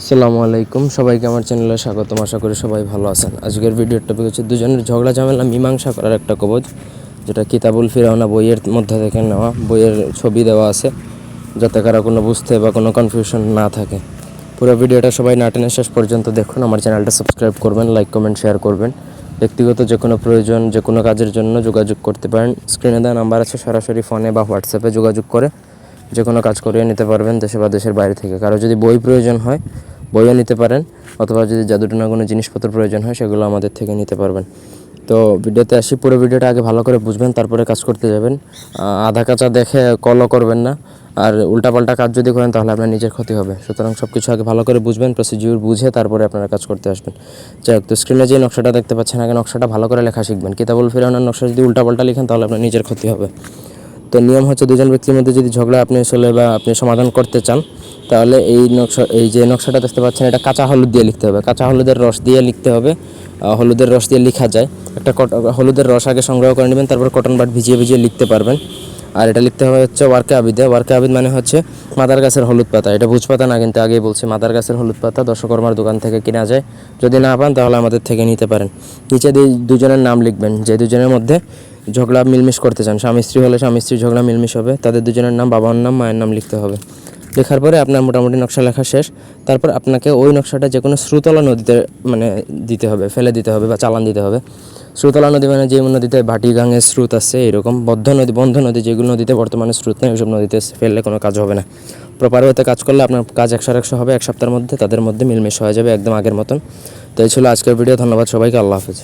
আসসালামু আলাইকুম। সবাইকে আমার চ্যানেলে স্বাগতম। আশা করি সবাই ভালো আছেন। আজকের ভিডিওর টপিক হচ্ছে দুজনের ঝগড়া, ঝামেলা, মীমাংসা করার একটা কবজ, যেটা কিতাবুল ফিরাওনা বইয়ের মধ্যে থেকে নেওয়া। বইয়ের ছবি দেওয়া আছে, যাতে কারও কোনো বুঝতে বা কোনো কনফিউশন না থাকে। পুরো ভিডিওটা সবাই না টেনে শেষ পর্যন্ত দেখুন। আমার চ্যানেলটা সাবস্ক্রাইব করবেন লাইক কমেন্ট শেয়ার করবেন। ব্যক্তিগত যে কোনো প্রয়োজন, যে কোনো কাজের জন্য যোগাযোগ করতে পারেন। স্ক্রিনে দেওয়া নাম্বার আছে, সরাসরি ফোনে বা হোয়াটসঅ্যাপে যোগাযোগ করে। যে কোনো কাজ করিয়ে নিতে পারবেন দেশে বা দেশের বাইরে থেকে। কারও যদি বই প্রয়োজন হয়, বইও নিতে পারেন, অথবা যদি জাদুটনা কোনো জিনিসপত্র প্রয়োজন হয়, সেগুলো আমাদের থেকে নিতে পারবেন। তো ভিডিওতে আসি, পুরো ভিডিওটা আগে ভালো করে বুঝবেন, তারপরে কাজ করতে যাবেন। আধা কাঁচা দেখে কলও করবেন না। আর উল্টাপাল্টা কাজ যদি করেন, তাহলে আপনার নিজের ক্ষতি হবে। সুতরাং সব কিছু আগে ভালো করে বুঝবেন প্রসিডিউর বুঝে তারপরে আপনারা কাজ করতে আসবেন। যাই হোক, তো স্ক্রিনে যে নকশাটা দেখতে পাচ্ছেন, আগে নকশাটা ভালো করে লেখা শিখবেন। কিতাবুল ফিরানোর নকশা যদি উল্টাপাল্টা লিখেন, তাহলে আপনার নিজের ক্ষতি হবে। তো নিয়ম হচ্ছে দুজন ব্যক্তির মধ্যে যদি ঝগড়া আপনি আসলে বা আপনি সমাধান করতে চান, তাহলে এই নকশা, এই যে নকশাটা দেখতে পাচ্ছেন, এটা কাঁচা হলুদ দিয়ে লিখতে হবে। কাঁচা হলুদের রস দিয়ে লিখতে হবে। হলুদের রস দিয়ে লেখা যায়। একটা কট- হলুদের রস আগে সংগ্রহ করে নেবেন, তারপর কটন বাট ভিজিয়ে ভিজিয়ে লিখতে পারবেন। আর এটা লিখতে হবে হচ্ছে ওয়ার্কে আবিদে। ওয়ার্কে আবিদ মানে হচ্ছে মাদার গাছের হলুদ পাতা। এটা ভুজ পাতা না, কিন্তু আগেই বলছি, মাদার গাছের হলুদ পাতা দশকর্মার দোকান থেকে কেনা যায়। যদি না পান, তাহলে আমাদের থেকে নিতে পারেন। নিচে দুজনের নাম লিখবেন। যে দুজনের মধ্যে ঝগড়া মিলমিশ করতে চান। স্বামী স্ত্রী হলে স্বামী স্ত্রী ঝগড়া মিলমিশ হবে। তাদের দুজনের নাম, বাবার নাম, মায়ের নাম লিখতে হবে। লেখার পরে আপনার মোটামুটি নকশা লেখা শেষ। তারপর আপনাকে ওই নকশাটা যে কোনো শ্রুতলা নদীতে মানে দিতে হবে, ফেলে দিতে হবে বা চালান দিতে হবে। শ্রুতলা নদী মানে যে নদীতে ভাটি গাঙের স্রোত আছে, এরকম বদ্ধ নদী, বন্ধ নদী, যেগুলো নদীতে বর্তমানে স্রোত নেই, ওইসব নদীতে ফেললে কোনো কাজ হবে না। প্রপার ওয়েতে কাজ করলে আপনার কাজ একশো একশো হবে, এক সপ্তাহের মধ্যে তাদের মধ্যে মিলমিশ হয়ে যাবে একদম আগের মতন। তো এই ছিল আজকের ভিডিও ধন্যবাদ সবাইকে, আল্লাহ হাফেজ।